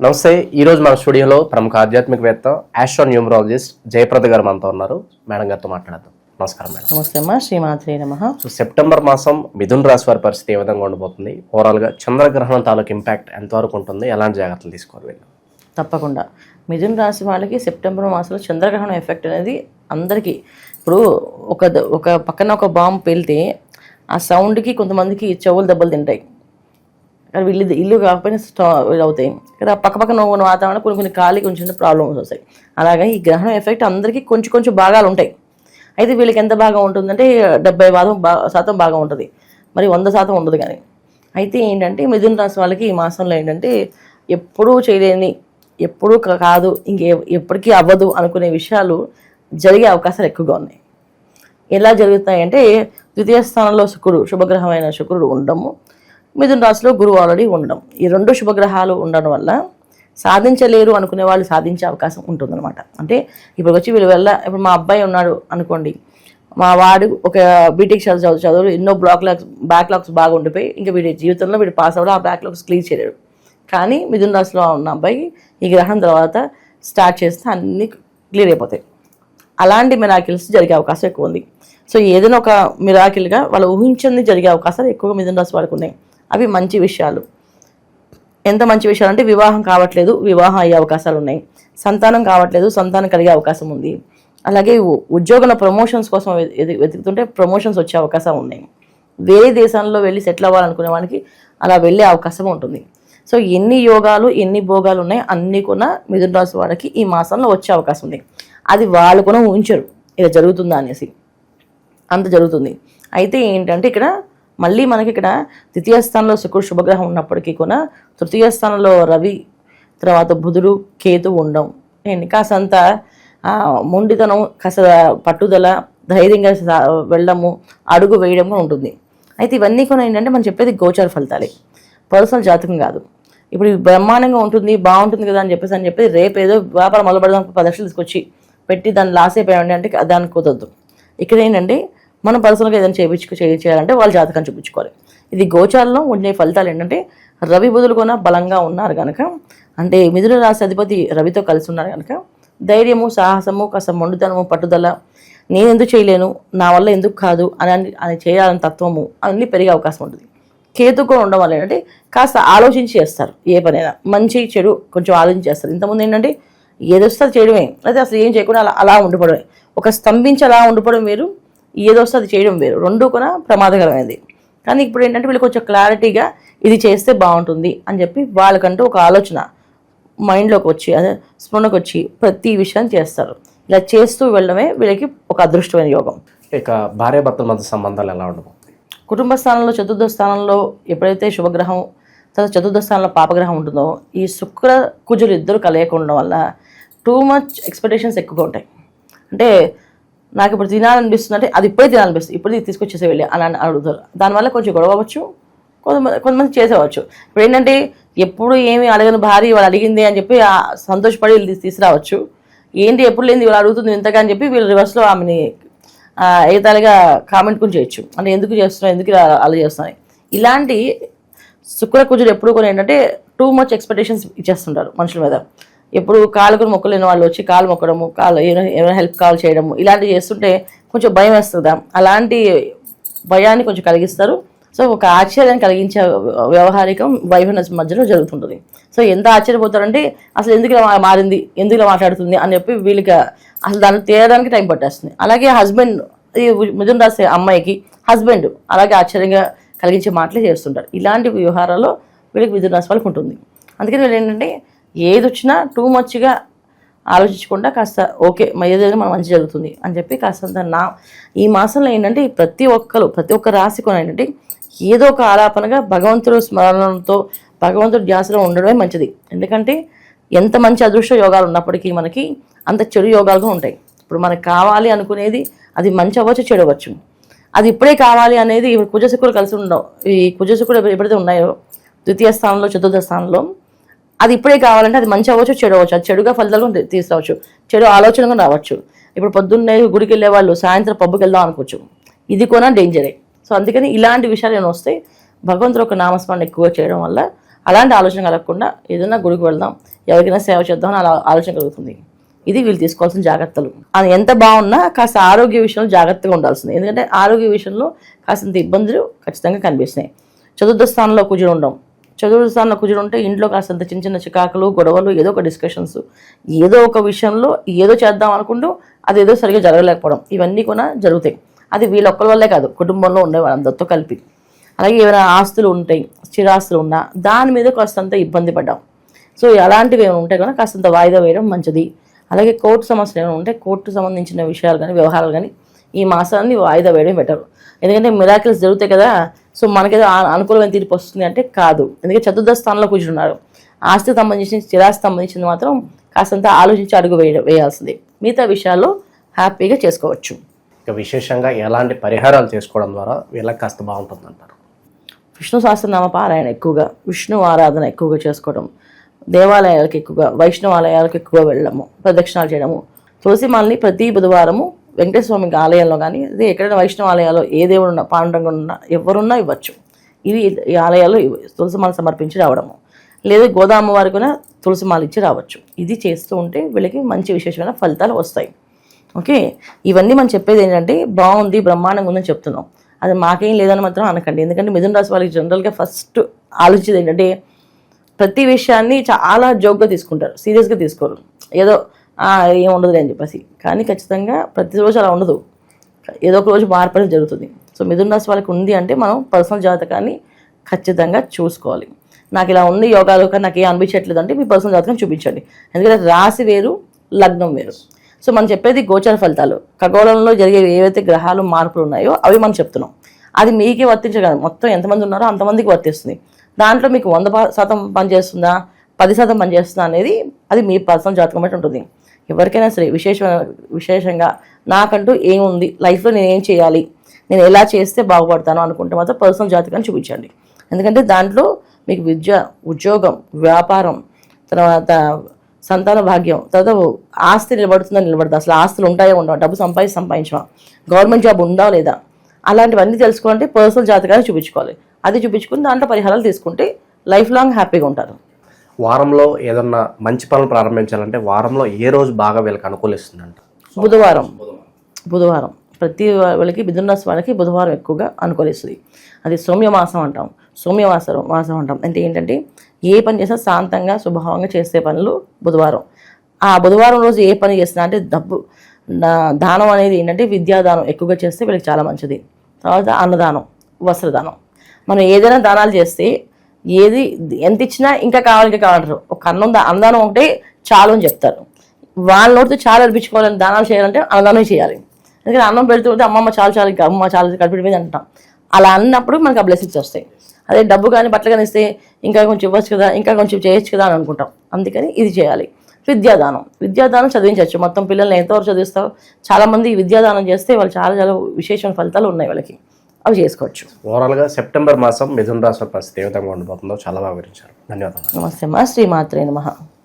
నమస్తే ఈరోజు మన స్టూడియోలో ప్రముఖ ఆధ్యాత్మికవేత్త ఆస్ట్రో న్యూమరాలజిస్ట్ జయప్రద గారు మనతో ఉన్నారు. మేడం గారితో మాట్లాడదాం. నమస్కారం మేడం. నమస్తే అమ్మా శ్రీమాత్రే నమ. సో సెప్టెంబర్ మాసం మిథున్ రాశి వారి పరిస్థితి ఏ విధంగా ఉండబోతుంది? ఓవరాల్గా చంద్రగ్రహణం తాలూకు ఇంపాక్ట్ ఎంతవరకు ఉంటుంది? ఎలాంటి జాగ్రత్తలు తీసుకోవాలి వీళ్ళు? తప్పకుండా. మిథున రాశి వాళ్ళకి సెప్టెంబర్ మాసంలో చంద్రగ్రహణం ఎఫెక్ట్ అనేది అందరికీ. ఇప్పుడు ఒక ఒక పక్కన ఒక బాంబు పేలితే ఆ సౌండ్కి కొంతమందికి చెవులు దెబ్బలు తింటాయి. కానీ వీళ్ళు ఇల్లు కాకపోయినా స్టా అవుతాయి కదా పక్క పక్కన ఉన్న వాతావరణం కొన్ని కొన్ని ఖాళీ కొంచెం ప్రాబ్లమ్స్ వస్తాయి. అలాగే ఈ గ్రహణం ఎఫెక్ట్ అందరికీ కొంచెం కొంచెం భాగాలు ఉంటాయి. అయితే వీళ్ళకి ఎంత బాగా ఉంటుందంటే డెబ్బై శాతం బా శాతం బాగా ఉంటుంది. మరి వంద శాతం ఉండదు కానీ. అయితే ఏంటంటే మిథున రాశి వాళ్ళకి ఈ మాసంలో ఏంటంటే ఎప్పుడూ చేయలేని ఎప్పుడూ కాదు ఇంకే ఎప్పటికీ అవ్వదు అనుకునే విషయాలు జరిగే అవకాశాలు ఎక్కువగా ఉన్నాయి. ఎలా జరుగుతాయంటే ద్వితీయ స్థానంలో శుక్రుడు శుభగ్రహమైన శుక్రుడు ఉండము మిథున రాశిలో గురువు ఆల్రెడీ ఉండడం. ఈ రెండు శుభగ్రహాలు ఉండడం వల్ల సాధించలేరు అనుకునే వాళ్ళు సాధించే అవకాశం ఉంటుందన్నమాట. అంటే ఇప్పుడు వచ్చి వీళ్ళు వెళ్ళ ఇప్పుడు మా అబ్బాయి ఉన్నాడు అనుకోండి మా వాడు ఒక బీటెక్ చదువు చదువు చదువు ఎన్నో బ్లాక్ లాక్స్ బ్యాక్లాగ్స్ బాగా ఉండిపోయి ఇంకా వీడి జీవితంలో వీడు పాస్ అవ్వడం ఆ బ్యాక్లాగ్స్ క్లియర్ చేయలేడు. కానీ మిథున రాశిలో ఉన్న అబ్బాయి ఈ గ్రహం తర్వాత స్టార్ట్ చేస్తే అన్నీ క్లియర్ అయిపోతాయి. అలాంటి మిరాకిల్స్ జరిగే అవకాశం ఎక్కువ ఉంది. సో ఏదైనా ఒక మిరాకిల్గా వాళ్ళు ఊహించింది జరిగే అవకాశాలు ఎక్కువగా మిథున రాశి వాళ్ళకు ఉన్నాయి. అవి మంచి విషయాలు. ఎంత మంచి విషయాలు అంటే వివాహం కావట్లేదు వివాహం అయ్యే అవకాశాలు ఉన్నాయి. సంతానం కావట్లేదు సంతానం కలిగే అవకాశం ఉంది. అలాగే ఉ- ఉద్యోగంలో ప్రమోషన్స్ కోసం వెతుకుతుంటే ప్రమోషన్స్ వచ్చే అవకాశం ఉన్నాయి. వేరే దేశాల్లో వెళ్ళి సెటిల్ అవ్వాలనుకునే వానికి అలా వెళ్ళే అవకాశం ఉంటుంది. సో ఎన్ని యోగాలు ఎన్ని భోగాలు ఉన్నాయి అన్నీ కూడా మిథున రాశి వాళ్ళకి ఈ మాసంలో వచ్చే అవకాశం ఉంది. అది వాళ్ళు కూడా ఊహించరు. ఇలా జరుగుతుందా అనేసి. అంత జరుగుతుంది. అయితే ఏంటంటే ఇక్కడ మళ్ళీ మనకి ఇక్కడ ద్వితీయ స్థానంలో శుకుడు శుభగ్రహం ఉన్నప్పటికీ కూడా తృతీయ స్థానంలో రవి తర్వాత బుధుడు కేతు ఉండడం ఏంటి? కాసంత మొండితనం కాస్త పట్టుదల ధైర్యంగా వెళ్ళడము అడుగు వేయడం ఉంటుంది. అయితే ఇవన్నీ కూడా ఏంటంటే మనం చెప్పేది గోచార ఫలితాలే. పర్సనల్ జాతకం కాదు. ఇప్పుడు బ్రహ్మాండంగా ఉంటుంది బాగుంటుంది కదా అని చెప్పేసి అని చెప్పి రేపు ఏదో వ్యాపారం మొదలు పెడదాం పది లక్షలు తీసుకొచ్చి పెట్టి దాన్ని లాస్ అయిపోయామండి అంటే దానికి కుదరదు. ఇక్కడ ఏంటంటే మనం పర్సనల్గా ఏదైనా చేయించుకు చేయ- చేయాలంటే వాళ్ళ జాతకం చూపించుకోవాలి. ఇది గోచారంలో ఉండే ఫలితాలు ఏంటంటే రవి బుధులు కూడా బలంగా ఉన్నారు కనుక అంటే మిథున రాశి అధిపతి రవితో కలిసి ఉన్నారు కనుక ధైర్యము సాహసము కాస్త మొండుతనము పట్టుదల నేను ఎందుకు చేయలేను నా వల్ల ఎందుకు కాదు అని అని- చేయాలని తత్వము అన్నీ పెరిగే అవకాశం ఉంటుంది. కేతు కూడా ఉండడం వల్ల ఏంటంటే కాస్త ఆలోచించి చేస్తారు ఏ పనైనా. మంచి చెడు కొంచెం ఆలోచించి చేస్తారు. ఇంతకుముందు ఏంటంటే ఏదొస్తే చేయడమే. అయితే అసలు ఏం చేయకుండా అలా అలా ఉండిపోవడమే. ఒక స్తంభించి అలా ఉండిపోవడం వేరు ఏదొస్తే అది చేయడం వేరు. రెండు కూడా ప్రమాదకరమైనది. కానీ ఇప్పుడు ఏంటంటే వీళ్ళు కొంచెం క్లారిటీగా ఇది చేస్తే బాగుంటుంది అని చెప్పి వాళ్ళకంటూ ఒక ఆలోచన మైండ్లోకి వచ్చి అదే స్పృహకు వచ్చి ప్రతి విషయం చేస్తారు. ఇలా చేస్తూ వెళ్ళడమే వీళ్ళకి ఒక అదృష్టమైన యోగం. ఇక భార్యాభర్తల మధ్య సంబంధాలు ఎలా ఉండబోతుంది కుటుంబ స్థానంలో చతుర్థ స్థానంలో ఎప్పుడైతే శుభగ్రహం తర్వాత చతుర్థ స్థానంలో పాపగ్రహం ఉంటుందో ఈ శుక్ర కుజులు ఇద్దరు కలయిక ఉండడం వల్ల టూ మచ్ ఎక్స్పెక్టేషన్స్ ఎక్కువగా ఉంటాయి. అంటే నాకు ఇప్పుడు తినాలనిపిస్తుంది అంటే అది ఇప్పుడే తినాలనిపిస్తుంది. ఇప్పుడు తీసుకొచ్చేసే వెళ్ళి అలా అని అడుగుతారు. దానివల్ల కొంచెం గొడవ అవ్వచ్చు. కొంతమంది కొంతమంది చేసేవచ్చు. ఇప్పుడు ఏంటంటే ఎప్పుడు ఏమి అడగని భార్య వాళ్ళు అడిగింది అని చెప్పి సంతోషపడి వీళ్ళు తీసుకురావచ్చు. ఏంటి ఎప్పుడు లేని వీళ్ళు అడుగుతుంది ఇంతగా అని చెప్పి వీళ్ళు రివర్స్లో ఆమెని ఆ, కామెంట్ కూడా చేయొచ్చు. అంటే ఎందుకు చేస్తున్నాయి ఎందుకు అలా చేస్తున్నాయి ఇలాంటి శుక్ర కుజుడు ఎప్పుడు కూడా ఏంటంటే టూ మచ్ ఎక్స్పెక్టేషన్స్ ఇచ్చేస్తుంటారు మనుషుల మీద. ఎప్పుడు కాలు మొక్కలేని వాళ్ళు వచ్చి కాలు మొక్కడము కాలు ఏమైనా ఏమైనా హెల్ప్ కాల్ చేయడము ఇలాంటివి చేస్తుంటే కొంచెం భయం వేస్తుందా? అలాంటి భయాన్ని కొంచెం కలిగిస్తారు. సో ఒక ఆశ్చర్యాన్ని కలిగించే వ్యవహారికం వైఫ్ అండ్ మధ్యలో జరుగుతుంటుంది. సో ఎంత ఆశ్చర్యపోతారంటే అసలు ఎందుకు ఇలా మారింది ఎందుకు ఇలా మాట్లాడుతుంది అని చెప్పి వీళ్ళకి అసలు దాన్ని తేయడానికి టైం పట్టేస్తుంది. అలాగే హస్బెండ్ ఈ మిథున రాసే అమ్మాయికి హస్బెండ్ అలాగే ఆశ్చర్యంగా కలిగించే మాటలే చేస్తుంటారు. ఇలాంటి వ్యవహారాల్లో వీళ్ళకి మిథున రాశి వాళ్ళకి ఉంటుంది. అందుకని వీళ్ళు ఏంటంటే ఏది వచ్చినా టూ మచ్గా ఆలోచించకుండా కాస్త ఓకే మా ఏదైనా మన మంచి జరుగుతుంది అని చెప్పి కాస్తంత నా ఈ మాసంలో ఏంటంటే ప్రతి ఒక్కరు ప్రతి ఒక్క రాశి కూడా ఏంటంటే ఏదో ఒక ఆలాపనగా భగవంతుడు స్మరణతో భగవంతుడు ధ్యాసలో ఉండడమే మంచిది. ఎందుకంటే ఎంత మంచి అదృష్ట యోగాలు ఉన్నప్పటికీ మనకి అంత చెడు యోగాలుగా ఉంటాయి. ఇప్పుడు మనకు కావాలి అనుకునేది అది మంచి అవ్వచ్చు చెడు అవ్వచ్చు. అది ఇప్పుడే కావాలి అనేది కుజశుకులు కలిసి ఉండవు. ఈ కుజశుకులు ఎప్పుడైతే ఉన్నాయో ద్వితీయ స్థానంలో చతుర్థ స్థానంలో అది ఇప్పుడే కావాలంటే అది మంచి అవ్వచ్చు చెడు అవ్వచ్చు. అది చెడుగా ఫలితాలు తీసుకురావచ్చు చెడు ఆలోచనగా రావచ్చు. ఇప్పుడు పొద్దున్నే గుడికి వెళ్ళే వాళ్ళు సాయంత్రం పబ్బుకి వెళ్దాం అనుకోవచ్చు. ఇది కూడా డేంజరే. సో అందుకని ఇలాంటి విషయాలు ఏమైనా వస్తే భగవంతుడు ఒక నామస్మరణ ఎక్కువ చేయడం వల్ల అలాంటి ఆలోచన కలగకుండా ఏదైనా గుడికి వెళ్దాం. ఎవరికైనా సేవ చేద్దాం అని అలా ఆలోచన కలుగుతుంది. ఇది వీళ్ళు తీసుకోవాల్సిన జాగ్రత్తలు. అది ఎంత బాగున్నా కాస్త ఆరోగ్య విషయంలో జాగ్రత్తగా ఉండాల్సింది. ఎందుకంటే ఆరోగ్య విషయంలో కాస్తంత ఇబ్బందులు ఖచ్చితంగా కనిపిస్తున్నాయి. చతుర్థ స్థానంలో కుజుడు ఉండడం. చతుర్థ స్థానంలో కుజుడు ఉంటే ఇంట్లో కాస్తంత చిన్న చిన్న చికాకులు గొడవలు ఏదో ఒక డిస్కషన్స్ ఏదో ఒక విషయంలో ఏదో చేద్దాం అనుకుంటూ అది ఏదో సరిగా జరగలేకపోవడం. ఇవన్నీ కూడా జరుగుతాయి. అది వీళ్ళొక్కరి వల్లే కాదు కుటుంబంలో ఉండే వాళ్ళందరితో కలిపి. అలాగే ఏమైనా ఆస్తులు ఉంటాయి స్థిరాస్తులు ఉన్నా దాని మీద కాస్తంత ఇబ్బంది పడ్డాం. సో అలాంటివి ఏమైనా ఉంటే కనుక కాస్తంత వాయిదా వేయడం మంచిది. అలాగే కోర్టు సమస్యలు ఏమైనా ఉంటే కోర్టు సంబంధించిన విషయాలు కానీ వ్యవహారాలు కానీ ఈ మాసాన్ని వాయిదా వేయడం బెటర్ ఎందుకంటే మిరాకిల్స్ జరుగుతాయి కదా సో మనకేదో అనుకూలమైన తీర్పు వస్తుంది అంటే కాదు. ఎందుకంటే చతుర్థ స్థానంలో కూర్చున్నారు ఆస్తికి సంబంధించిన స్థిరాస్తి సంబంధించింది మాత్రం కాస్తంత ఆలోచించి అడుగు వేయ వేయాల్సింది. మిగతా విషయాల్లో హ్యాపీగా చేసుకోవచ్చు. ఇక విశేషంగా ఎలాంటి పరిహారాలు చేసుకోవడం ద్వారా వీళ్ళకి కాస్త బాగుంటుంది అంటారు విష్ణు సహస్రనామ పారాయణ ఎక్కువగా విష్ణు ఆరాధన ఎక్కువగా చేసుకోవడం దేవాలయాలకు ఎక్కువగా వైష్ణవాలయాలకు ఎక్కువగా వెళ్ళడము ప్రదక్షిణాలు చేయడము తులసి మాలని ప్రతి బుధవారము వెంకటేశ్వర స్వామి ఆలయంలో కానీ అదే ఎక్కడైనా వైష్ణవ ఆలయాల్లో ఏ దేవుడు ఉన్నా పాండురంగం ఉన్నా ఎవరున్నా ఇవ్వచ్చు. ఇవి ఈ ఆలయాల్లో ఇవ్వ- తులసి మాల సమర్పించి రావడము. లేదా గోదామ వారికి కూడా తులసిమాలు ఇచ్చి రావచ్చు. ఇది చేస్తూ ఉంటే వీళ్ళకి మంచి విశేషమైన ఫలితాలు వస్తాయి. ఓకే? ఇవన్నీ మనం చెప్పేది ఏంటంటే బాగుంది బ్రహ్మాండంగా ఉందని చెప్తున్నాం. అది మాకేం లేదని మాత్రం అనకండి. ఎందుకంటే మిథున రాశి వాళ్ళకి జనరల్గా ఫస్ట్ ఆలోచించేది ఏంటంటే ప్రతి విషయాన్ని చాలా జోక్గా తీసుకుంటారు. సీరియస్గా తీసుకోరు. ఏదో ఏం ఉండదు అని చెప్పేసి. కానీ ఖచ్చితంగా ప్రతిరోజు అలా ఉండదు. ఏదో ఒక రోజు మార్పడం జరుగుతుంది. సో మిథున రాశి వాళ్ళకి ఉంది అంటే మనం పర్సనల్ జాతకాన్ని ఖచ్చితంగా చూసుకోవాలి. నాకు ఇలా ఉంది యోగాలు కానీ నాకు ఏం అనిపించట్లేదు అంటే మీ పర్సనల్ జాతకం చూపించండి. ఎందుకంటే రాశి వేరు లగ్నం వేరు. సో మనం చెప్పేది గోచర ఫలితాలు. ఖగోళంలో జరిగే ఏవైతే గ్రహాలు మార్పులు ఉన్నాయో అవి మనం చెప్తున్నాం. అది మీకే వర్తించగలదు మొత్తం ఎంతమంది ఉన్నారో అంతమందికి వర్తిస్తుంది. దాంట్లో మీకు వంద శాతం పనిచేస్తుందా? పది శాతం పనిచేస్తుందా అనేది అది మీ పర్సనల్ జాతకం బట్టి ఉంటుంది. ఎవరికైనా సరే విశేష విశేషంగా నాకంటూ ఏముంది? లైఫ్లో నేను ఏం చేయాలి? నేను ఎలా చేస్తే బాగుపడతాను అనుకుంటే మాత్రం పర్సనల్ జాతకాన్ని చూపించండి. ఎందుకంటే దాంట్లో మీకు విద్య ఉద్యోగం వ్యాపారం తర్వాత సంతాన భాగ్యం తర్వాత ఆస్తి నిలబడుతుందా నిలబడదా? అసలు ఆస్తులు ఉంటాయో ఉండవు? డబ్బు సంపాదించి సంపాదించమా గవర్నమెంట్ జాబ్ ఉందా లేదా? అలాంటివన్నీ తెలుసుకోవాలంటే పర్సనల్ జాతకాన్ని చూపించుకోవాలి. అది చూపించుకుని దాంట్లో పరిహారాలు తీసుకుంటే లైఫ్ లాంగ్ హ్యాపీగా ఉంటారు. వారంలో ఏదన్నా మంచి పనులు ప్రారంభించాలంటే వారంలో ఏ రోజు బాగా వీళ్ళకి అనుకూలిస్తుందంట? బుధవారం. బుధవారం. ప్రతి వాళ్ళకి మిథున వాళ్ళకి బుధవారం ఎక్కువగా అనుకూలిస్తుంది. అది సౌమ్యమాసం అంటాం. సౌమ్యమాసం మాసం అంటాం. అంటే ఏంటంటే ఏ పని చేసినా శాంతంగా స్వభావంగా చేసే పనులు బుధవారం. ఆ బుధవారం రోజు ఏ పని చేసినా అంటే డబ్బు దా- దానం అనేది ఏంటంటే విద్యాదానం ఎక్కువగా చేస్తే వీళ్ళకి చాలా మంచిది. తర్వాత అన్నదానం వస్త్రదానం. మనం ఏదైనా దానాలు చేస్తే ఏది ఎంత ఇచ్చినా ఇంకా కావాలి ఇంకా కావాలంటారు ఒక అన్నం అన్నదానం ఒకటి చాలు అని చెప్తారు. వాళ్ళ నోటితో చాలా అనిపించుకోవాలని దానాలు చేయాలంటే అన్నదానం చేయాలి. ఎందుకంటే అన్నం పెడుతుంటే అమ్మమ్మ చాలా చాలు అమ్మ చాలా కడిపిడిపోయింది అంటాం. అలా అన్నప్పుడు మనకు ఆ బ్లెస్సింగ్స్ వస్తాయి. అదే డబ్బు కానీ బట్టలు కానీ ఇస్తే ఇంకా కొంచెం ఇవ్వచ్చు కదా ఇంకా కొంచెం చేయొచ్చు కదా అని అనుకుంటాం. అందుకని ఇది చేయాలి. విద్యాదానం. విద్యాదానం చదివించవచ్చు. మొత్తం పిల్లల్ని ఎంతవరకు చదివిస్తావు? చాలామంది విద్యాదానం చేస్తే వాళ్ళు చాలా చాలా విశేషమైన ఫలితాలు ఉన్నాయి వాళ్ళకి. అవి చేసుకోవచ్చు. ఓవరాల్గా సెప్టెంబర్ మాసం మిథున రాశి పరిస్థితి ఏ విధంగా ఉండబోతుందో చాలా బాగా వివరించారు. ధన్యవాదాలు. నమస్తే మా శ్రీమాత్రే నమః.